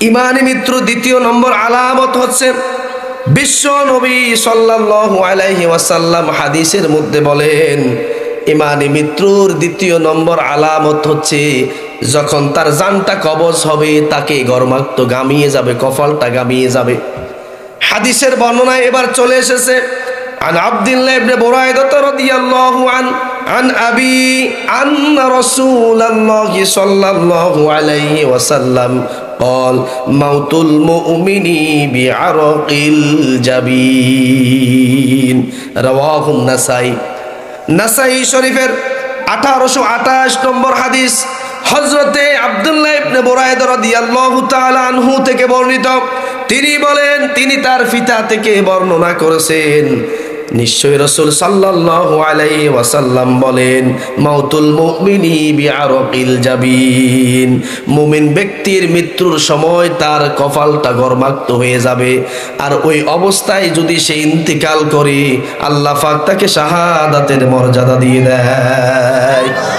ইমানি মিত্র দ্বিতীয় নম্বর আলামত হচ্ছে বিশ্ব নবী সাল্লাল্লাহু আলাইহি ওয়াসাল্লাম হাদিসের মধ্যে বলেন ইমানি মিত্রর দ্বিতীয় নম্বর আলামত হচ্ছে যখন তার জানটা কবজ হবে তাকে গরমাক্ত গামিয়ে যাবে কপালটা গামিয়ে যাবে হাদিসের বর্ণনায় এবার চলে এসেছে عن عبد الله بن بريدة رضي الله عنه عن أبي أن رسول الله صلى الله عليه وسلم قال موت المؤمن بعرق الجبين رواه النسائي নাসাই শরীফের আঠারোশো আঠাশ নম্বর হাদিস হজরতে আবদুল্লাহ ইবনে বোরায়দ রাদিয়াল্লাহু তাআলা আনহু থেকে বর্ণিত তিনি বলেন তিনি তার পিতা থেকে বর্ণনা করেছেন নিশ্চয় রসুল সাল্লাল্লাহু আলাইহি ওয়াসাল্লাম বলেন, মাউতুল জাবিন। মুমিন ব্যক্তির মৃত্যুর সময় তার কপালটা গরমাক্ত হয়ে যাবে। আর ওই অবস্থায় যদি সে ইন্তিকাল করে, আল্লাহ পাক তাকে শাহাদাতের মর্যাদা দিয়ে দেয়।